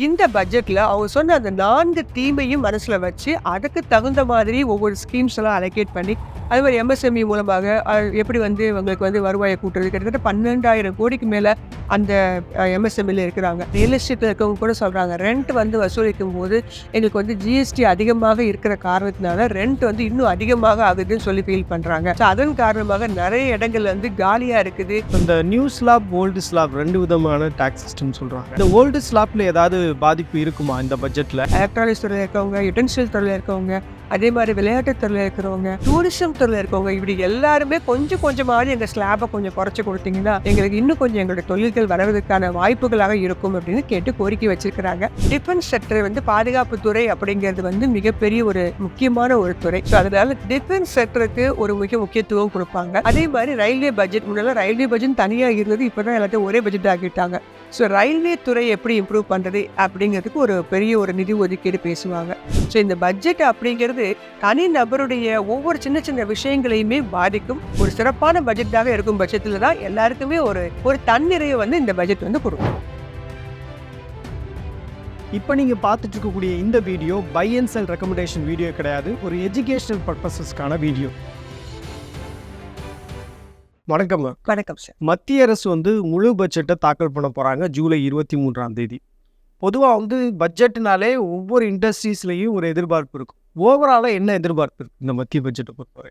இந்த பட்ஜெட்டில் அவங்க சொன்ன அந்த நான்கு தீமையும் மனசில் வச்சு அதுக்கு தகுந்த மாதிரி ஒவ்வொரு ஸ்கீம்ஸ் எல்லாம் அலோகேட் பண்ணி அது மாதிரி எம்எஸ்எம்இ மூலமாக எப்படி வந்து உங்களுக்கு வந்து வருவாயை கூட்டுறது? கிட்டத்தட்ட பன்னெண்டாயிரம் கோடிக்கு மேல அந்த எம்எஸ்எம்இல இருக்கிறாங்க. ரியல் எஸ்டேட்ல இருக்கவங்க கூட சொல்றாங்க ரெண்ட் வந்து வசூலிக்கும் போது எங்களுக்கு வந்து ஜிஎஸ்டி அதிகமாக இருக்கிற காரணத்தினால ரெண்ட் வந்து இன்னும் அதிகமாக ஆகுதுன்னு சொல்லி ஃபீல் பண்றாங்க. So, அதன் காரணமாக நிறைய இடங்கள் வந்து காலியா இருக்குது. இந்த நியூ ஸ்லாப் ஓல்டு ஸ்லாப் ரெண்டு விதமான டாக்ஸ் சிஸ்டம் சொல்றாங்க. இந்த ஓல்டு ஸ்லாப்ல ஏதாவது பாதிப்பு இருக்குமா இந்த பட்ஜெட்ல எலக்ட்ரானிக்ஸ் துறையில் இருக்கவங்க யுட்டன்சியல் துறையில் இருக்கவங்க அதே மாதிரி விளையாட்டு துறையில் இருக்கிறவங்க டூரிசம் துறையில் இருக்கவங்க இப்படி எல்லாருமே கொஞ்சம் கொஞ்சமாவது எங்கள் ஸ்லாபை கொஞ்சம் குறைச்சி கொடுத்தீங்கன்னா எங்களுக்கு இன்னும் கொஞ்சம் எங்களுடைய தொழில்கள் வர்றதுக்கான வாய்ப்புகளாக இருக்கும் அப்படின்னு கேட்டு கோரிக்கை வச்சிருக்கிறாங்க. டிஃபென்ஸ் செக்டர் வந்து பாதுகாப்பு துறை அப்படிங்கிறது வந்து மிகப்பெரிய ஒரு முக்கியமான ஒரு துறை. ஸோ அதனால டிஃபென்ஸ் செக்டருக்கு ஒரு மிக முக்கியத்துவம் கொடுப்பாங்க. அதே மாதிரி ரயில்வே பட்ஜெட் முன்னெல்லாம் ரயில்வே பட்ஜெட் தனியாக இருந்தது இப்போ தான் எல்லாத்தையும் ஒரே பட்ஜெட் ஆக்கிட்டாங்க. ஸோ ரயில்வே துறை எப்படி இம்ப்ரூவ் பண்ணுறது அப்படிங்கிறதுக்கு ஒரு பெரிய ஒரு நிதி ஒதுக்கீடு பேசுவாங்க. ஸோ இந்த பட்ஜெட் அப்படிங்கிறது தனி நபருடைய ஒவ்வொரு சின்ன சின்ன விஷயங்களையுமே பாதிக்கும். ஒரு சிறப்பான பட்ஜெட்டாக இருக்கும் பட்சத்தில் தான் எல்லாருக்குமே ஒரு ஒரு தன்னிறைவை வந்து இந்த பட்ஜெட் வந்து கொடுக்கும். இப்போ நீங்க பார்த்துட்டு இருக்கக்கூடிய இந்த video buy and sell recommendation video கிடையாது. ஒரு எஜுகேஷனல் பர்பஸஸ்க்கான வீடியோ. வணக்கம். வணக்கம் சார் மத்திய அரசு வந்து முழு பட்ஜெட்டை தாக்கல் பண்ண போறாங்க ஜூலை இருபத்தி மூன்றாம் தேதி. பொதுவாக வந்து பட்ஜெட்னாலே ஒவ்வொரு இண்டஸ்ட்ரீஸ்லேயும் ஒரு எதிர்பார்ப்பு இருக்கும். ஓவராலாக என்ன எதிர்பார்ப்பு இருக்கு இந்த மத்திய பட்ஜெட்டை பொறுத்தவரை?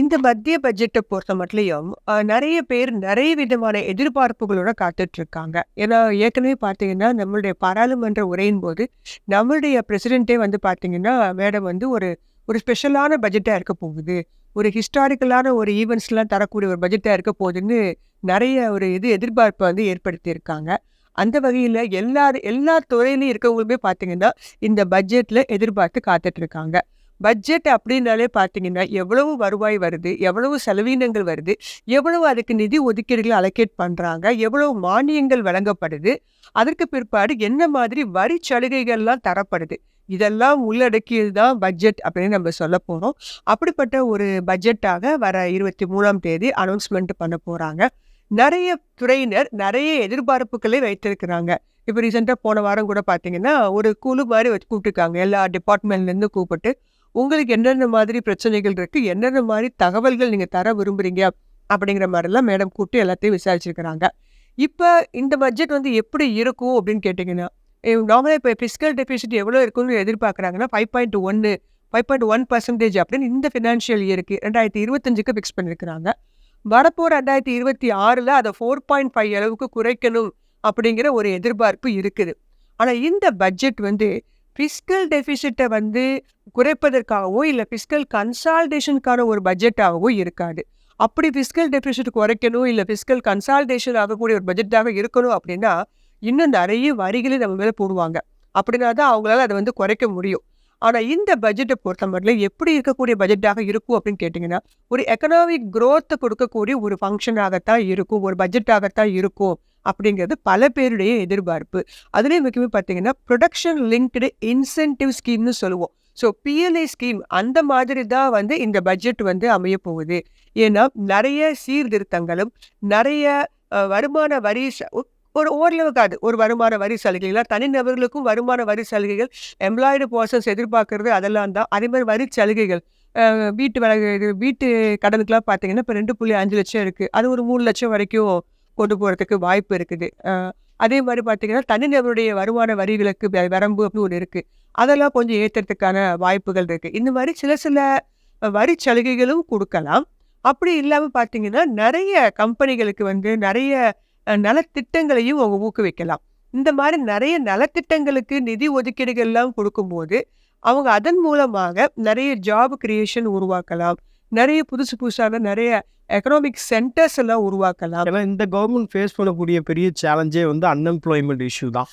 இந்த மத்திய பட்ஜெட்டை பொறுத்த மட்டும் நிறைய பேர் நிறைய விதமான எதிர்பார்ப்புகளோட காத்துட்டு இருக்காங்க ஏன்னா ஏற்கனவே பார்த்தீங்கன்னா நம்மளுடைய பாராளுமன்ற உரையின் போது நம்மளுடைய பிரசிடென்ட்டே வந்து பார்த்தீங்கன்னா மேடம் வந்து ஒரு ஒரு ஸ்பெஷலான பட்ஜெட்டாக இருக்க போகுது. ஒரு ஹிஸ்டாரிக்கலான ஒரு ஈவெண்ட்ஸ்லாம் தரக்கூடிய ஒரு பட்ஜெட்டாக இருக்க போகுதுன்னு நிறைய ஒரு இது எதிர்பார்ப்பை வந்து ஏற்படுத்தியிருக்காங்க. அந்த வகையில் எல்லா எல்லா துறையிலையும் இருக்கவங்களுமே பார்த்தீங்கன்னா இந்த பட்ஜெட்டில் எதிர்பார்த்து காத்துட்ருக்காங்க. பட்ஜெட் அப்படின்னாலே பார்த்தீங்கன்னா எவ்வளவு வருவாய் வருது எவ்வளவு செலவீனங்கள் வருது எவ்வளவு அதுக்கு நிதி ஒதுக்கீடுகள் அலோகேட் பண்ணுறாங்க எவ்வளவு மானியங்கள் வழங்கப்படுது அதற்கு பிற்பாடு என்ன மாதிரி வரி சலுகைகள்லாம் தரப்படுது. இதெல்லாம் உள்ளடக்கியது தான் பட்ஜெட் அப்படின்னு நம்ம சொல்ல போகிறோம் அப்படிப்பட்ட ஒரு பட்ஜெட்டாக வர இருபத்தி மூணாம் தேதி அனௌன்ஸ்மெண்ட் பண்ண போகிறாங்க நிறைய துறையினர் நிறைய எதிர்பார்ப்புகளை வைத்திருக்கிறாங்க. இப்போ ரீசெண்டாக போன வாரம் கூட பார்த்தீங்கன்னா ஒரு குழு மாதிரி வச்சு கூப்பிட்டுருக்காங்க. எல்லா டிபார்ட்மெண்ட்லேருந்து கூப்பிட்டு உங்களுக்கு என்னென்ன மாதிரி பிரச்சனைகள் இருக்குது என்னென்ன மாதிரி தகவல்கள் நீங்கள் தர விரும்புகிறீங்க அப்படிங்கிற மாதிரிலாம் மேடம் கூப்பிட்டு எல்லாத்தையும் விசாரிச்சிருக்கிறாங்க. இப்போ இந்த பட்ஜெட் வந்து எப்படி இருக்கும் அப்படின்னு கேட்டிங்கன்னா நார்மலாக இப்போ ஃபிஸ்கல் டெபிசிட் எவ்வளோ இருக்குன்னு எதிர்பார்க்குறாங்கன்னா ஃபைவ் பாயிண்ட் ஒன்று ஃபைவ் பாயிண்ட் ஒன் பர்சன்டேஜ் அப்படின்னு இந்த ஃபினான்ஷியல் இயருக்கு ரெண்டாயிரத்தி இருபத்தஞ்சுக்கு ஃபிக்ஸ் பண்ணியிருக்கிறாங்க வரப்போ ரெண்டாயிரத்தி இருபத்தி ஆறில் அதை ஃபோர் பாயிண்ட் ஃபைவ் அளவுக்கு குறைக்கணும் அப்படிங்கிற ஒரு எதிர்பார்ப்பு இருக்குது. ஆனால் இந்த பட்ஜெட் வந்து ஃபிஸ்கல் டெபிசிட்டை வந்து குறைப்பதற்காகவோ இல்லை ஃபிஸ்கல் கன்சால்டேஷனுக்கான ஒரு பட்ஜெட்டாகவோ இருக்காது. அப்படி ஃபிஸ்கல் டெபிசிட் குறைக்கணும் இல்லை ஃபிஸ்கல் கன்சால்டேஷன் ஆகக்கூடிய ஒரு பட்ஜெட்டாக இருக்கணும் அப்படின்னா இன்னும் நிறைய வரிகளை நம்ம மேலே போடுவாங்க. அப்படின்னா தான் அவங்களால அதை வந்து குறைக்க முடியும். ஆனால் இந்த பட்ஜெட்டை பொறுத்த மட்டும் எப்படி இருக்கக்கூடிய பட்ஜெட்டாக இருக்கும் அப்படின்னு கேட்டிங்கன்னா ஒரு எக்கனாமிக் க்ரோத்தை கொடுக்கக்கூடிய ஒரு ஃபங்க்ஷனாகத்தான் இருக்கும் ஒரு பட்ஜெட்டாகத்தான் இருக்கும் அப்படிங்கிறது பல பேருடைய எதிர்பார்ப்பு. அதுலேயும் முக்கியமாக பார்த்தீங்கன்னா ப்ரொடக்ஷன் லிங்க்டு இன்சென்டிவ் ஸ்கீம்னு சொல்லுவோம். ஸோ பிஎல்ஐ ஸ்கீம் அந்த மாதிரி தான் வந்து இந்த பட்ஜெட் வந்து அமைய போகுது ஏன்னா நிறைய சீர்திருத்தங்களும் நிறைய வருமான வரி ச- ஒரு ஓரளவுக்கு அது ஒரு வருமான வரி சலுகைகள். தனிநபர்களுக்கும் வருமான வரி சலுகைகள் எம்ப்ளாய்டு பர்சன்ஸ் எதிர்பார்க்கறது அதெல்லாம் தான். அதே மாதிரி வரி சலுகைகள். வீட்டு வழக்கு இது வீட்டு கடனுக்குலாம் பார்த்தீங்கன்னா இப்போ ரெண்டு புள்ளி அஞ்சு லட்சம் இருக்குது அது ஒரு மூணு லட்சம் வரைக்கும் கொண்டு போகிறதுக்கு வாய்ப்பு இருக்குது. அதே மாதிரி பார்த்தீங்கன்னா தனிநபருடைய வருமான வரி விலக்கு வரம்பு அப்படின்னு ஒன்று இருக்குது அதெல்லாம் கொஞ்சம் ஏற்றுறதுக்கான வாய்ப்புகள் இருக்குது இந்த மாதிரி சில சில வரி சலுகைகளும் கொடுக்கலாம். அப்படி இல்லாமல் பார்த்தீங்கன்னா நிறைய கம்பெனிகளுக்கு வந்து நிறைய நலத்திட்டங்களையும் அவங்க ஊக்குவிக்கலாம். இந்த மாதிரி நிறைய நலத்திட்டங்களுக்கு நிதி ஒதுக்கீடுகள்லாம் கொடுக்கும்போது அவங்க அதன் மூலமாக நிறைய ஜாப் கிரியேஷன் உருவாக்கலாம். நிறைய புதுசு புதுசான நிறைய எக்கனாமிக் சென்டர்ஸ் எல்லாம் உருவாக்கலாம். ஏன்னா இந்த கவர்மெண்ட் ஃபேஸ் பண்ணக்கூடிய பெரிய சேலஞ்சே வந்து அன்எம்ப்ளாய்மெண்ட் இஷ்யூ தான்.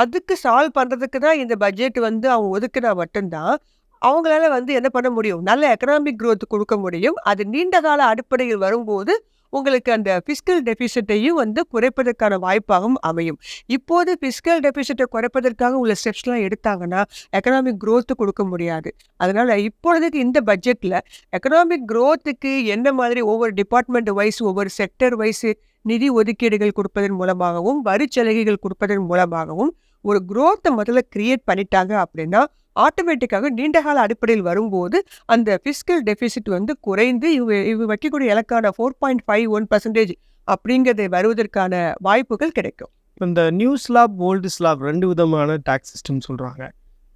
அதுக்கு சால்வ் பண்ணுறதுக்கு தான் இந்த பட்ஜெட் வந்து அவங்க ஒதுக்குனா மட்டும்தான் அவங்களால வந்து என்ன பண்ண முடியும்? நல்ல எக்கனாமிக் க்ரோத் கொடுக்க முடியும். அது நீண்ட கால அடிப்படையில் வரும்போது உங்களுக்கு அந்த ஃபிஸ்கல் டெபிசிட்டையும் வந்து குறைப்பதற்கான வாய்ப்பாகவும் அமையும். இப்போது ஃபிஸ்கல் டெபிசிட்டை குறைப்பதற்காக உள்ள ஸ்டெப்ஸ்லாம் எடுத்தாங்கன்னா எக்கனாமிக் க்ரோத்து கொடுக்க முடியாது. அதனால் இப்பொழுதுக்கு இந்த பட்ஜெட்டில் எக்கனாமிக் க்ரோத்துக்கு என்ன மாதிரி ஒவ்வொரு டிபார்ட்மெண்ட் வைஸ் ஒவ்வொரு செக்டர் வைஸ் நிதி ஒதுக்கீடுகள் கொடுப்பதன் மூலமாகவும் வரி சலுகைகள் கொடுப்பதன் மூலமாகவும் ஒரு குரோத்தை முதல்ல கிரியேட் பண்ணிட்டாங்க அப்படின்னா, ஆட்டோமேட்டிக்காக நீண்ட கால அடிப்படையில் வரும்போது, அந்த ஃபிஸ்கல் டெஃபிசிட் வந்து குறைந்து இவ இவ வைக்கக்கூடிய இலக்கான 4.51% அப்படிங்கிறது வருவதற்கான வாய்ப்புகள் கிடைக்கும். இந்த நியூ ஸ்லாப், ஓல்டு ஸ்லாப் ரெண்டு விதமான டாக்ஸ் சிஸ்டம் சொல்கிறாங்க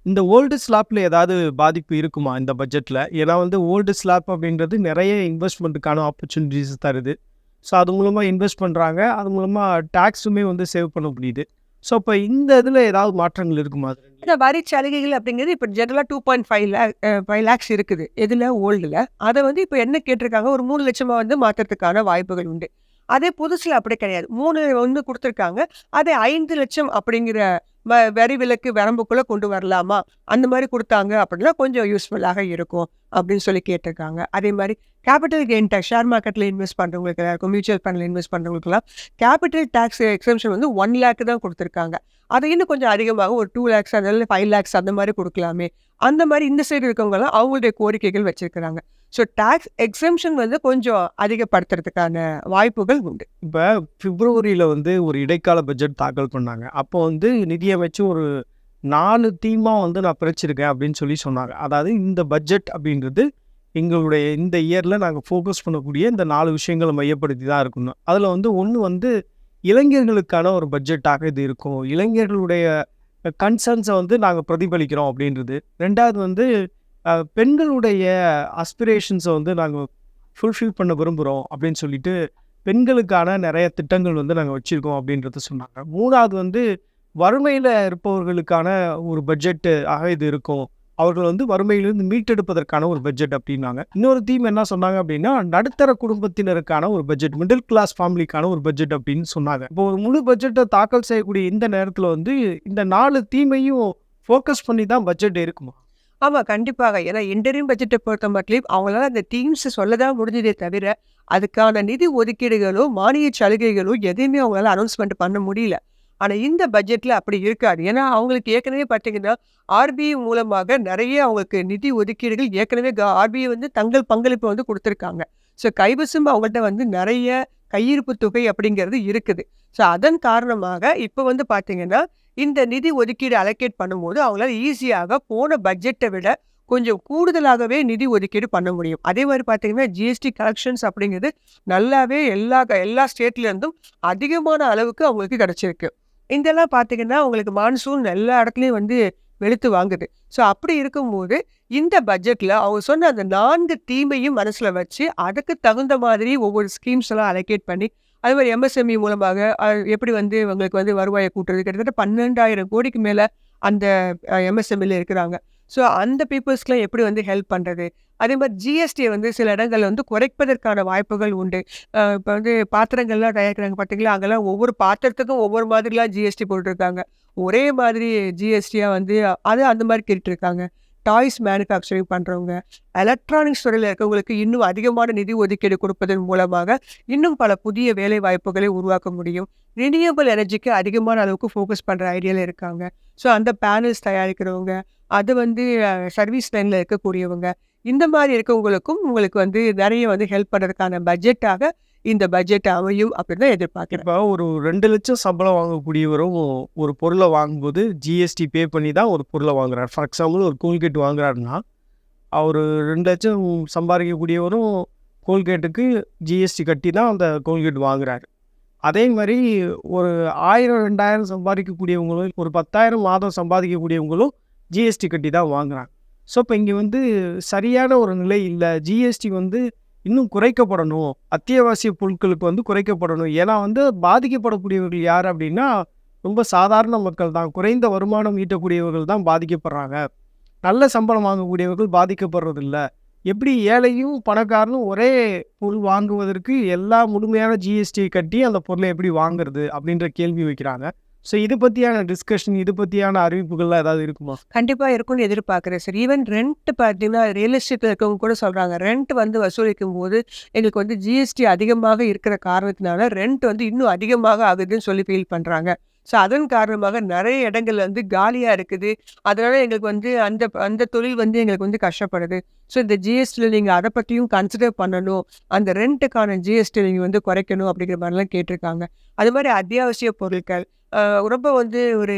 இந்த ஓல்டு ஸ்லாப்பில் ஏதாவது பாதிப்பு இருக்குமா இந்த பட்ஜெட்டில் ஏன்னா வந்து ஓல்டு ஸ்லாப் அப்படின்றது நிறைய இன்வெஸ்ட்மெண்ட்டுக்கான ஆப்பர்ச்சுனிட்டீஸ் தருது. ஸோ அது மூலமாக இன்வெஸ்ட் பண்ணுறாங்க அது மூலமாக டேக்ஸுமே வந்து சேவ் பண்ண முடியுது. ஸோ இப்போ இந்த இதில் ஏதாவது மாற்றங்கள் இருக்குமா? இந்த வரி சலுகைகள் அப்படிங்கிறது இப்போ ஜென்ரலாக two point five lakh five lakhs இருக்குது. எதில் ஓல்டில் அதை வந்து இப்போ என்ன கேட்டிருக்காங்க, ஒரு மூணு லட்சமாக வந்து மாற்றுறதுக்கான வாய்ப்புகள் உண்டு. அதே புதுசில் அப்படி கிடையாது. மூணு வந்து கொடுத்துருக்காங்க அதே ஐந்து லட்சம் அப்படிங்கிற வ வரி விலக்கு வரம்புக்குள்ளே கொண்டு வரலாமா? அந்த மாதிரி கொடுத்தாங்க அப்படின்னா கொஞ்சம் யூஸ்ஃபுல்லாக இருக்கும் அப்படின்னு சொல்லி கேட்டிருக்காங்க. அதே மாதிரி கேபிட்டல் கெயின் டேக்ஸ் ஷேர் மார்க்கெட்டில் இன்வெஸ்ட் பண்ணுறவங்களுக்கு எல்லாருக்கும், மியூச்சுவல் ஃபண்டில் இன்வெஸ்ட் பண்ணுறவங்களுக்குலாம் கேபிட்டல் டேக்ஸ் எக்ஸம்ஷன் வந்து ஒன் லேக் தான் கொடுத்துருக்காங்க அதை இன்னும் கொஞ்சம் அதிகமாக ஒரு டூ லேக்ஸ் அதில 5 லேக்ஸ் அந்த மாதிரி கொடுக்கலாமே அந்த மாதிரி இந்த சைடு இருக்கவங்கலாம் அவங்களுடைய கோரிக்கைகள் வச்சுருக்கிறாங்க ஸோ டேக்ஸ் எக்ஸம்ஷன் வந்து கொஞ்சம் அதிகப்படுத்துறதுக்கான வாய்ப்புகள் உண்டு. இப்போ பிப்ரவரியில் வந்து ஒரு இடைக்கால பட்ஜெட் தாக்கல் பண்ணாங்க. அப்போ வந்து நிதியமைச்சு ஒரு நாலு தீமாக வந்து நான் பிரிச்சிருக்கேன் அப்படின்னு சொல்லி சொன்னாங்க. அதாவது இந்த பட்ஜெட் அப்படின்றது எங்களுடைய இந்த இயரில் நாங்கள் ஃபோக்கஸ் பண்ணக்கூடிய இந்த நாலு விஷயங்களை மையப்படுத்தி தான் இருக்கணும். அதில் வந்து ஒன்று வந்து இளைஞர்களுக்கான ஒரு பட்ஜெட்டாக இது இருக்கும். இளைஞர்களுடைய கன்சர்ன்ஸை வந்து நாங்கள் பிரதிபலிக்கிறோம் அப்படின்றது. ரெண்டாவது வந்து பெண்களுடைய அஸ்பிரேஷன்ஸை வந்து நாங்கள் ஃபுல்ஃபில் பண்ண விரும்புகிறோம் அப்படின்னு சொல்லிட்டு, பெண்களுக்கான நிறைய திட்டங்கள் வந்து நாங்கள் வச்சுருக்கோம் அப்படின்றத சொன்னாங்க. மூணாவது வந்து வறுமையில் இருப்பவர்களுக்கான ஒரு பட்ஜெட்டு ஆக இது இருக்கும். அவர்கள் வந்து வறுமையிலிருந்து மீட்டெடுப்பதற்கான ஒரு பட்ஜெட் அப்படின்னாங்க. இன்னொரு தீம் என்ன சொன்னாங்க அப்படின்னா, நடுத்தர குடும்பத்தினருக்கான ஒரு பட்ஜெட், மிடில் கிளாஸ் ஃபேமிலிக்கான ஒரு பட்ஜெட் அப்படின்னு சொன்னாங்க. இப்போ ஒரு முழு பட்ஜெட்டை தாக்கல் செய்யக்கூடிய இந்த நேரத்தில் வந்து இந்த நாலு தீமையும் ஃபோக்கஸ் பண்ணி தான் பட்ஜெட் இருக்குமா? ஆமாம் கண்டிப்பாக. ஏன்னா இன்டரிம் பட்ஜெட்டை பொறுத்த மட்டும் அவங்களால அந்த தீம்ஸ் சொல்ல தான் முடிஞ்சதே தவிர, அதுக்கான நிதி ஒதுக்கீடுகளோ, மானிய சலுகைகளோ எதையுமே அவங்களால அனௌன்ஸ்மெண்ட் பண்ண முடியல. ஆனால் இந்த பட்ஜெட்டில் அப்படி இருக்காது. ஏன்னா அவங்களுக்கு ஏற்கனவே பார்த்தீங்கன்னா, ஆர்பிஐ மூலமாக நிறைய அவங்களுக்கு நிதி ஒதுக்கீடுகள் ஏற்கனவே க ஆர்பிஐ வந்து தங்கள் பங்களிப்பை வந்து கொடுத்துருக்காங்க ஸோ கைவசம் அவங்கள்ட்ட வந்து நிறைய கையிருப்பு தொகை அப்படிங்கிறது இருக்குது. ஸோ அதன் காரணமாக இப்போ வந்து பார்த்திங்கன்னா இந்த நிதி ஒதுக்கீடு அலோகேட் பண்ணும்போது அவங்களால ஈஸியாக போன பட்ஜெட்டை விட கொஞ்சம் கூடுதலாகவே நிதி ஒதுக்கீடு பண்ண முடியும். அதே மாதிரி பார்த்தீங்கன்னா, ஜிஎஸ்டி கலெக்ஷன்ஸ் அப்படிங்கிறது நல்லாவே எல்லா எல்லா ஸ்டேட்லேருந்தும் அதிகமான அளவுக்கு அவங்களுக்கு கிடச்சிருக்கு இதெல்லாம் பார்த்தீங்கன்னா, உங்களுக்கு மான்சூன் எல்லா இடத்துலையும் வந்து வெளுத்து வாங்குது. ஸோ அப்படி இருக்கும்போது, இந்த பட்ஜெட்டில் அவங்க சொன்ன அந்த நான்கு தீமையும் மனசில் வச்சு, அதுக்கு தகுந்த மாதிரி ஒவ்வொரு ஸ்கீம்ஸ் எல்லாம் அலோகேட் பண்ணி, அது மாதிரி எம்எஸ்எம்இ மூலமாக எப்படி வந்து இவங்களுக்கு வந்து வருவாயை கூட்டுறது, கிட்டத்தட்ட 12,000 கோடிக்கு மேலே அந்த எம்எஸ்எம்இல இருக்கிறாங்க. ஸோ அந்த பீப்புள்ஸ்க்குலாம் எப்படி வந்து ஹெல்ப் பண்ணுறது அதே மாதிரி ஜிஎஸ்டியை வந்து சில இடங்களில் வந்து குறைப்பதற்கான வாய்ப்புகள் உண்டு. இப்போ வந்து பாத்திரங்கள்லாம் தயாரிக்கிறாங்க பார்த்தீங்களா, அங்கெல்லாம் ஒவ்வொரு பாத்திரத்துக்கும் ஒவ்வொரு மாதிரிலாம் ஜிஎஸ்டி போட்டிருக்காங்க. ஒரே மாதிரி ஜிஎஸ்டியாக வந்து அது அந்த மாதிரி கேட்டுருக்காங்க. டாய்ஸ் மேனுஃபேக்சரிங் பண்ணுறவங்க எலக்ட்ரானிக்ஸ் துறையில் இருக்கவங்களுக்கு இன்னும் அதிகமான நிதி ஒதுக்கீடு கொடுப்பதன் மூலமாக, இன்னும் பல புதிய வேலை வாய்ப்புகளை உருவாக்க முடியும். ரினியூவபிள் எனர்ஜிக்கு அதிகமான அளவுக்கு ஃபோக்கஸ் பண்ணுற ஐடியாவில் இருக்காங்க. ஸோ அந்த பேனல்ஸ் தயாரிக்கிறவங்க, அது வந்து சர்வீஸ் லைனில் இருக்கக்கூடியவங்க, இந்த மாதிரி இருக்கவங்களுக்கும் உங்களுக்கு வந்து நிறைய வந்து ஹெல்ப் பண்ணுறதுக்கான பட்ஜெட்டாக இந்த பட்ஜெட் அமையும் அப்படின்னு தான் எதிர்பார்க்கிறேன். ஒரு ஒரு 2,00,000 சம்பளம் வாங்கக்கூடியவரும் ஒரு பொருளை வாங்கும்போது ஜிஎஸ்டி பே பண்ணி தான் ஒரு பொருளை வாங்குறார். ஃபார் எக்ஸாம்பிள் ஒரு கோல்கேட் வாங்குறாருன்னா, அவரு 2,00,000 சம்பாரிக்கக்கூடியவரும் கோல்கேட்டுக்கு ஜிஎஸ்டி கட்டி தான் அந்த கோல்கேட் வாங்குறாரு. அதே மாதிரி ஒரு 1000, 2000 சம்பாதிக்கக்கூடியவங்களும், ஒரு 10,000 மாதம் சம்பாதிக்கக்கூடியவங்களும் ஜிஎஸ்டி கட்டி தான் வாங்குறாங்க. ஸோ இப்போ இங்கே வந்து சரியான ஒரு நிலை இல்லை ஜிஎஸ்டி வந்து இன்னும் குறைக்கப்படணும். அத்தியாவசிய பொருட்களுக்கு வந்து குறைக்கப்படணும். ஏன்னா வந்து பாதிக்கப்படக்கூடியவர்கள் யார் அப்படின்னா, ரொம்ப சாதாரண மக்கள் தான். குறைந்த வருமானம் ஈட்டக்கூடியவர்கள் தான் பாதிக்கப்படுறாங்க. நல்ல சம்பளம் வாங்கக்கூடியவர்கள் பாதிக்கப்படுறதில்ல. எப்படி ஏழையும், பணக்காரனும் ஒரே பொருள் வாங்குவதற்கு எல்லா முழுமையான ஜிஎஸ்டியை கட்டி அந்த பொருளை எப்படி வாங்குறது? அப்படின்ற கேள்வி வைக்கிறாங்க. ஸோ இது பற்றியான டிஸ்கஷன், இது பற்றியான அறிவிப்புகள்லாம் ஏதாவது இருக்குமா? கண்டிப்பாக இருக்கும்னு எதிர்பார்க்குறேன் சார். ஈவன் ரெண்ட் பார்த்தீங்கன்னா, ரியல் எஸ்டேட்டில் இருக்கவங்க கூட சொல்கிறாங்க ரெண்ட் வந்து வசூலிக்கும் போது எங்களுக்கு வந்து ஜிஎஸ்டி அதிகமாக இருக்கிற காரணத்தினால, ரெண்ட் வந்து இன்னும் அதிகமாக ஆகுதுன்னு சொல்லி ஃபீல் பண்ணுறாங்க ஸோ அதன் காரணமாக நிறைய இடங்கள் வந்து காலியாக இருக்குது. அதனால் எங்களுக்கு வந்து அந்த அந்த தொழில் வந்து எங்களுக்கு வந்து கஷ்டப்படுது. ஸோ இந்த ஜிஎஸ்டியில் நீங்கள் அதை பற்றியும் கன்சிடர் பண்ணணும். அந்த ரெண்ட்டுக்கான ஜிஎஸ்டி நீங்கள் வந்து குறைக்கணும் அப்படிங்கிற மாதிரிலாம் கேட்டிருக்காங்க. அது மாதிரி அத்தியாவசிய பொருட்கள், ரொம்ப வந்து ஒரு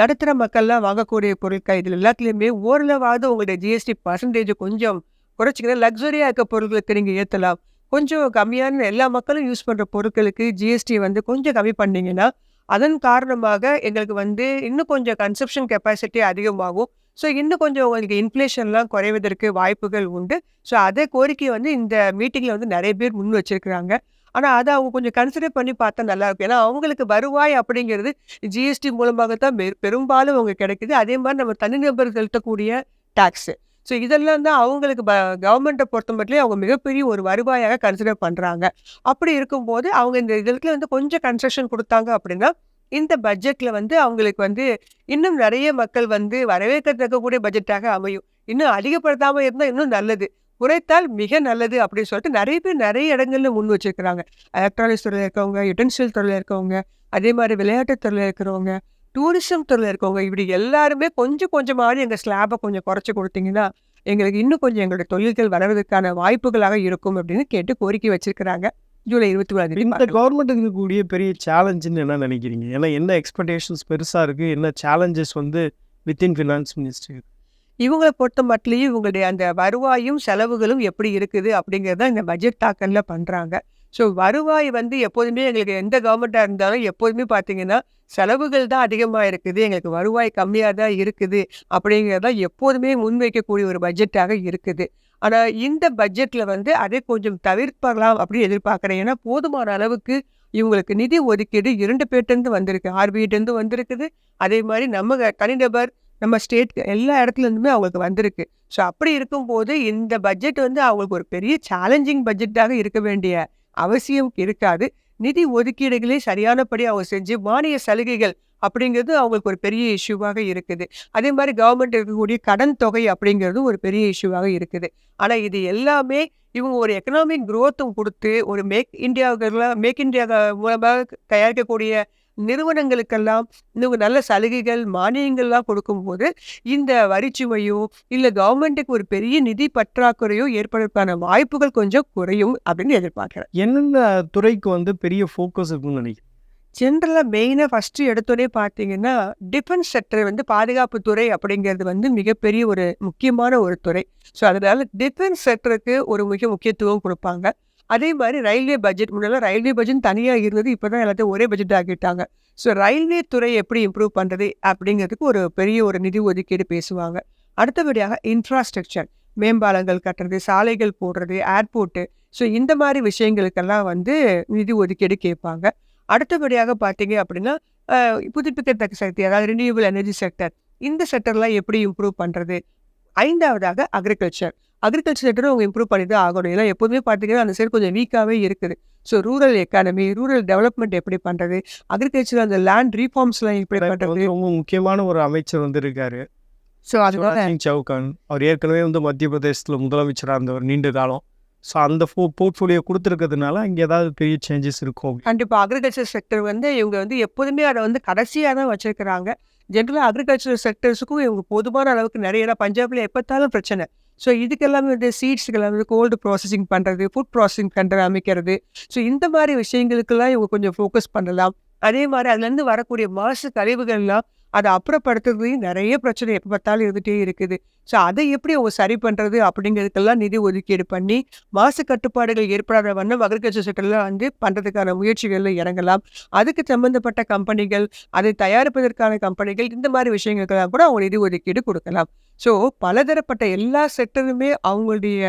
நடுத்தர மக்கள்லாம் வாங்கக்கூடிய பொருட்கள் இதில் எல்லாத்துலேயுமே ஓரளவாவது உங்களுடைய ஜிஎஸ்டி பர்சன்டேஜ் கொஞ்சம் குறைச்சிங்கன்னா லக்ஸுரியாக இருக்க பொருட்களுக்கு நீங்கள் ஏற்றலாம் கொஞ்சம் கம்மியான எல்லா மக்களும் யூஸ் பண்ணுற பொருட்களுக்கு ஜிஎஸ்டி வந்து கொஞ்சம் கம்மி பண்ணிங்கன்னா அதன் காரணமாக எங்களுக்கு வந்து இன்னும் கொஞ்சம் கன்சப்ஷன் கெப்பாசிட்டி அதிகமாகும். ஸோ இன்னும் கொஞ்சம் உங்களுக்கு இன்ஃப்ளேஷன்லாம் குறைவதற்கு வாய்ப்புகள் உண்டு. ஸோ அதே கோரிக்கையை வந்து இந்த மீட்டிங்கில் வந்து நிறைய பேர் முன் வச்சிருக்கிறாங்க. ஆனால் அதை அவங்க கொஞ்சம் கன்சிடர் பண்ணி பார்த்தா நல்லாயிருக்கும். ஏன்னா அவங்களுக்கு வருவாய் அப்படிங்கிறது ஜிஎஸ்டி மூலமாக தான் பெரும்பாலும் அவங்க கிடைக்குது. அதே மாதிரி நம்ம தனிநபர் செலுத்தக்கூடிய டேக்ஸு ஸோ இதெல்லாம் தான் அவங்களுக்கு ப கவர்மெண்ட்டை பொறுத்த மட்டும் அவங்க மிகப்பெரிய ஒரு வருவாயாக கன்சிடர் பண்ணுறாங்க அப்படி இருக்கும்போது அவங்க இந்த இதில் வந்து கொஞ்சம் கன்ஸ்ட்ரக்ஷன் கொடுத்தாங்க அப்படின்னா, இந்த பட்ஜெட்டில் வந்து அவங்களுக்கு வந்து இன்னும் நிறைய மக்கள் வந்து வரவேற்கத்தக்கக்கூடிய பட்ஜெட்டாக அமையும். இன்னும் அதிகப்படுத்தாமல் இருந்தால் இன்னும் நல்லது. குறைத்தால் மிக நல்லது அப்படின்னு சொல்லிட்டு நெறைய பேர் நெறைய இடங்கள்ல முன் வச்சிருக்கிறாங்க. எலக்ட்ரானிக்ஸ் துறையில இருக்கவங்க, யுட்டென்சில் துறையில இருக்கவங்க, அதே மாரி விளையாட்டு துறையில இருக்கிறவங்க, டூரிசம் துறையில இருக்கவங்க இப்படி எல்லாருமே கொஞ்சம் கொஞ்சமாவது எங்க ஸ்லாப கொஞ்சம் குறைச்சு குடுத்தீங்கன்னா, எங்களுக்கு இன்னும் கொஞ்சம் எங்களுடைய தொழில்கள் வளர்வதற்கான வாய்ப்புகளாக இருக்கும் அப்படின்னு கேட்டு கோரிக்கை வச்சிருக்கிறாங்க. ஜூலை 24ஆம் தேதி இந்த. கவர்மெண்ட்டுக்கு இருக்கக்கூடிய பெரிய சேலஞ்சுன்னு என்ன நினைக்கிறீங்க? ஏன்னா என்ன எக்ஸ்பெக்டேஷன்ஸ் பெருசா இருக்கு? என்ன சேலஞ்சஸ் வந்து வித்தின் ஃபினான்ஸ் மினிஸ்ட்ரி? இவங்களை பொறுத்த மட்டிலையும் இவங்களுடைய அந்த வருவாயும், செலவுகளும் எப்படி இருக்குது அப்படிங்கிறத இந்த பட்ஜெட் தாக்கலில் பண்ணுறாங்க ஸோ வருவாய் வந்து எப்போதுமே எங்களுக்கு எந்த கவர்மெண்ட்டாக இருந்தாலும் எப்போதுமே பார்த்தீங்கன்னா, செலவுகள் தான் அதிகமாக இருக்குது. எங்களுக்கு வருவாய் கம்மியாக தான் இருக்குது. அப்படிங்கிறத எப்போதுமே முன்வைக்கக்கூடிய ஒரு பட்ஜெட்டாக இருக்குது. ஆனால் இந்த பட்ஜெட்டில் வந்து அதை கொஞ்சம் தவிர்ப்பலாம் அப்படின்னு எதிர்பார்க்குறேன் ஏன்னா போதுமான அளவுக்கு இவங்களுக்கு நிதி ஒதுக்கீடு இரண்டு பேர்ட்டருந்து வந்திருக்கு. ஆர்பிஐட்டேருந்து வந்திருக்குது. அதே மாதிரி நம்ம தனிநபர், நம்ம ஸ்டேட் எல்லா இடத்துல இருந்துமே அவங்களுக்கு வந்திருக்கு. ஸோ அப்படி இருக்கும்போது இந்த பட்ஜெட் வந்து அவங்களுக்கு ஒரு பெரிய சேலஞ்சிங் பட்ஜெட்டாக இருக்க வேண்டிய அவசியம் இருக்காது. நிதி ஒதுக்கீடுகளே சரியானபடி அவங்க செஞ்சு மானிய சலுகைகள் அப்படிங்கிறது அவங்களுக்கு ஒரு பெரிய இஷ்யூவாக இருக்குது. அதே மாதிரி கவர்மெண்ட் இருக்கக்கூடிய கடன் தொகை அப்படிங்கிறதும் ஒரு பெரிய இஷ்யூவாக இருக்குது. ஆனால் இது எல்லாமே இவங்க ஒரு எக்கனாமிக் குரோத்தும் கொடுத்து ஒரு மேக் இந்தியாவுக்கு மேக் இண்டியா மூலமாக தயாரிக்கக்கூடிய நிறுவனங்களுக்கெல்லாம் இன்னும் நல்ல சலுகைகள், மானியங்கள்லாம் கொடுக்கும்போது, இந்த வரிச்சுமையோ, இல்ல கவர்மெண்ட்டுக்கு ஒரு பெரிய நிதி பற்றாக்குறையோ ஏற்படுவதற்கான வாய்ப்புகள் கொஞ்சம் குறையும் அப்படின்னு எதிர்பார்க்கிறேன். என்னென்ன துறைக்கு வந்து பெரிய ஃபோக்கஸ் இருக்குன்னு நினைக்கிறீங்க? ஜென்ரலா மெயினா ஃபர்ஸ்ட்டு எடுத்தோனே பார்த்தீங்கன்னா, டிஃபென்ஸ் செக்டர் வந்து பாதுகாப்பு துறை அப்படிங்கிறது வந்து மிகப்பெரிய ஒரு முக்கியமான ஒரு துறை. ஸோ அதனால டிஃபென்ஸ் செக்டருக்கு ஒரு மிக முக்கியத்துவம் குடுப்பாங்க. அதே மாதிரி ரயில்வே பட்ஜெட் முன்னெல்லாம் ரயில்வே பட்ஜெட் தனியாக இருந்தது. இப்போ தான் எல்லாத்தையும் ஒரே பட்ஜெட் ஆக்கிட்டாங்க. ஸோ ரயில்வே துறை எப்படி இம்ப்ரூவ் பண்ணுறது அப்படிங்கிறதுக்கு ஒரு பெரிய ஒரு நிதி ஒதுக்கீடு பேசுவாங்க. அடுத்தபடியாக இன்ஃப்ராஸ்ட்ரக்சர் மேம்பாலங்கள் கட்டுறது, சாலைகள் போடுறது, ஏர்போர்ட்டு ஸோ இந்த மாதிரி விஷயங்களுக்கெல்லாம் வந்து நிதி ஒதுக்கீடு கேட்பாங்க. அடுத்தபடியாக பார்த்தீங்க அப்படின்னா, புதுப்பிக்கத்தக்க சக்தி அதாவது ரினியூவல் எனர்ஜி செக்டர் இந்த செக்டர்லாம் எப்படி இம்ப்ரூவ் பண்ணுறது ஐந்தாவதாக அக்ரிகல்ச்சர். அக்ரிகல்ச்சர் செக்டரும் அவங்க இம்ப்ரூவ் பண்ணி தான் ஆகணும். ஏன்னா எப்போதுமே பார்த்தீங்கன்னா, அந்த சைடு கொஞ்சம் வீக்காவே இருக்குது. So rural economy, rural development எப்படி பண்றது? அக்ரிகல்ச்சர் அந்த லேண்ட் ரீஃபார்ம்ஸ்லாம் எப்படி? வந்து ரொம்ப முக்கியமான ஒரு அமைச்சர் வந்திருக்காரு. ஸோ அதனால சவுகான். அவர் ஏற்கனவே வந்து மத்திய பிரதேசத்துல முதலமைச்சரா இருந்தவர் நீண்ட காலம். ஸோ அந்த ஃபோ போர்ட்ஃபோலியோ குடுத்துருக்கிறதுனால, அங்க ஏதாவது பெரிய சேஞ்சஸ் இருக்கும். கண்டிப்பா. அக்ரிகல்ச்சர் செக்டர் வந்து இவங்க வந்து எப்போதுமே அத வந்து கடைசியா தான் வச்சிருக்கிறாங்க. ஜென்ரலா அக்ரிகல்ச்சர் செக்டர்ஸுக்கும் இவங்க போதுமான அளவுக்கு நெறைய பஞ்சாப்ல எப்ப பார்த்தாலும் பிரச்சனை. ஸோ இதுக்கெல்லாம் வந்து சீட்ஸுக்கெல்லாம் வந்து கோல்டு ப்ராசஸிங் பண்ணுறது ஃபுட் ப்ராசஸிங் பண்ணுறது அமைக்கிறது. ஸோ இந்த மாதிரி விஷயங்களுக்கெல்லாம் இவங்க கொஞ்சம் ஃபோக்கஸ் பண்ணலாம். அதே மாதிரி அதுலேருந்து வரக்கூடிய மாசு கழிவுகள்லாம் அதை அப்புறப்படுத்துறதுலையும் நிறைய பிரச்சனை எப்ப பார்த்தாலும் இருந்துகிட்டே இருக்குது. ஸோ அதை எப்படி அவங்க சரி பண்ணுறது அப்படிங்கிறதுக்கெல்லாம் நிதி ஒதுக்கீடு பண்ணி, மாசு கட்டுப்பாடுகள் ஏற்படாத வண்ணம் அக்ரிகல்ச்சர் செக்டர்ல வந்து பண்ணுறதுக்கான முயற்சிகளில் இறங்கலாம். அதுக்கு சம்பந்தப்பட்ட கம்பெனிகள், அதை தயாரிப்பதற்கான கம்பெனிகள் இந்த மாதிரி விஷயங்களுக்கெல்லாம் கூட அவங்க நிதி ஒதுக்கீடு கொடுக்கலாம் ஸோ பலதரப்பட்ட எல்லா செக்டருமே அவங்களுடைய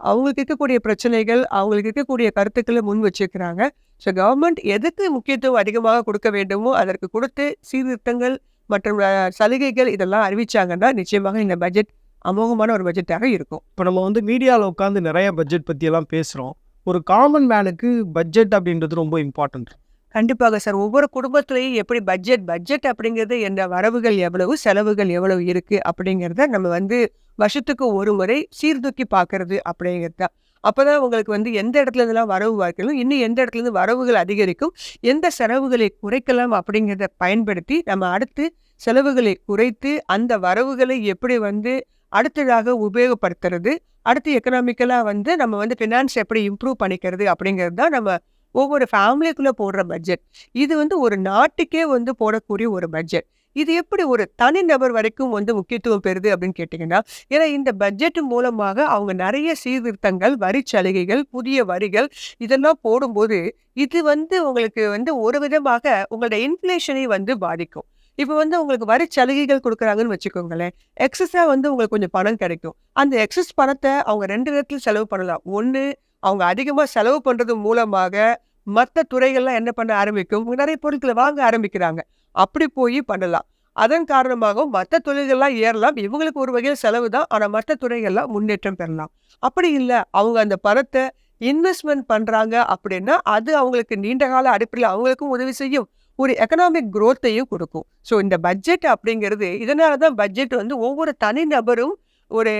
அவங்களுக்கு இருக்கக்கூடிய பிரச்சனைகள், அவங்களுக்கு இருக்கக்கூடிய கருத்துக்களை முன் வச்சிருக்கிறாங்க. ஸோ கவர்மெண்ட் எதுக்கு முக்கியத்துவம் அதிகமாக கொடுக்க வேண்டுமோ, அதற்கு கொடுத்து சீர்திருத்தங்கள் மற்றும் சலுகைகள் இதெல்லாம் அறிவிச்சாங்கன்னா, நிச்சயமாக இந்த பட்ஜெட் அமோகமான ஒரு பட்ஜெட்டாக இருக்கும். இப்ப நம்ம வந்து மீடியால உட்கார்ந்து நெறைய பட்ஜெட் பத்தியெல்லாம் பேசுறோம். ஒரு காமன் மேனுக்கு பட்ஜெட் அப்படின்றது ரொம்ப இம்பார்ட்டன்ட். கண்டிப்பாக சார். ஒவ்வொரு குடும்பத்திலயும் எப்படி பட்ஜெட் பட்ஜெட் அப்படிங்கிறது என்ன வரவுகள் எவ்வளவு, செலவுகள் எவ்வளவு இருக்கு அப்படிங்கிறத நம்ம வந்து வருஷத்துக்கு ஒரு முறை சீர்தூக்கி பார்க்கறது அப்படிங்கிறது தான். அப்போ தான் உங்களுக்கு வந்து எந்த இடத்துல இருந்தெல்லாம் வரவு வாய்க்கணும் இன்னும் எந்த இடத்துலேருந்து வரவுகள் அதிகரிக்கும், எந்த செலவுகளை குறைக்கலாம் அப்படிங்கிறத பயன்படுத்தி, நம்ம அடுத்து செலவுகளை குறைத்து, அந்த வரவுகளை எப்படி வந்து அடுத்ததாக உபயோகப்படுத்துறது, அடுத்து எக்கனாமிக்கலாக வந்து நம்ம வந்து ஃபினான்ஸ் எப்படி இம்ப்ரூவ் பண்ணிக்கிறது அப்படிங்கிறது தான் நம்ம ஒவ்வொரு ஃபேமிலிக்குள்ளே போடுற பட்ஜெட் இது வந்து ஒரு நாட்டுக்கே வந்து போடக்கூடிய ஒரு பட்ஜெட் இது எப்படி ஒரு தனிநபர் வரைக்கும் வந்து முக்கியத்துவம் பெறுது அப்படின்னு கேட்டிங்கன்னா ஏன்னா இந்த பட்ஜெட் மூலமாக அவங்க நிறைய சீர்திருத்தங்கள் வரி சலுகைகள் புதிய வரிகள் இதெல்லாம் போடும்போது இது வந்து உங்களுக்கு வந்து ஒரு விதமாக உங்களோட இன்ஃப்ளேஷனை வந்து பாதிக்கும். இப்போ வந்து உங்களுக்கு வரி சலுகைகள் கொடுக்குறாங்கன்னு வச்சுக்கோங்களேன். எக்ஸஸாக வந்து உங்களுக்கு கொஞ்சம் பணம் கிடைக்கும். அந்த எக்ஸஸ் பணத்தை அவங்க ரெண்டு விதத்தில் செலவு பண்ணலாம். ஒன்று அவங்க அதிகமாக செலவு பண்ணுறது மூலமாக மற்ற துறைகள்லாம் என்ன பண்ண ஆரம்பிக்கும்? நிறைய பொருட்களை வாங்க ஆரம்பிக்கிறாங்க. அப்படி போய் பண்ணலாம். அதன் காரணமாகவும் மற்ற தொழில்கள்லாம் ஏறலாம். இவங்களுக்கு ஒரு வகையில் செலவு தான். ஆனால் மற்ற துறைகள்லாம் முன்னேற்றம் பெறலாம். அப்படி இல்லை. அவங்க அந்த பணத்தை இன்வெஸ்ட்மெண்ட் பண்ணுறாங்க அப்படின்னா அது அவங்களுக்கு நீண்ட கால அடிப்படையில் அவங்களுக்கும் உதவி செய்யும். ஒரு எக்கனாமிக் குரோத்தையும் கொடுக்கும். ஸோ இந்த பட்ஜெட் அப்படிங்கிறது இதனால தான் பட்ஜெட் வந்து ஒவ்வொரு தனிநபரும் ஒரு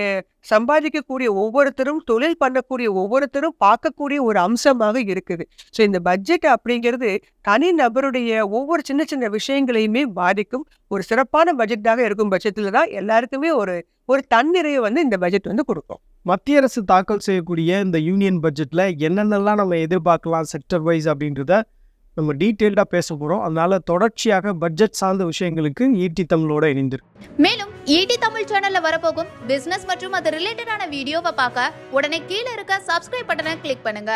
சம்பாதிக்கக்கூடிய ஒவ்வொருத்தரும் தொழில் பண்ணக்கூடிய ஒவ்வொருத்தரும் பார்க்கக்கூடிய ஒரு அம்சமாக இருக்குது. ஸோ இந்த பட்ஜெட் அப்படிங்கிறது தனி நபருடைய ஒவ்வொரு சின்ன சின்ன விஷயங்களையுமே பாதிக்கும். ஒரு சிறப்பான பட்ஜெட்டாக இருக்கும் பட்சத்தில் தான் எல்லாருக்குமே ஒரு ஒரு தன்னிறைவை வந்து இந்த பட்ஜெட் வந்து கொடுக்கும். மத்திய அரசு தாக்கல் செய்யக்கூடிய இந்த யூனியன் பட்ஜெட்டில் என்னென்னலாம் நம்ம எதிர்பார்க்கலாம் செக்டர் வைஸ் அப்படின்றத நம்ம டீட்டெயில்டாக பேச போகிறோம் அதனால தொடர்ச்சியாக பட்ஜெட் சார்ந்த விஷயங்களுக்கு ஈட்டி தமிழோட இணைந்திருக்கு மேலும் ஈடி தமிழ் சேனல்ல வரப்போகும் பிசினஸ் மற்றும் அது ரிலேட்டடான வீடியோவை பார்க்க உடனே கீழே இருக்க சப்ஸ்கிரைப் பட்டனை கிளிக் பண்ணுங்க.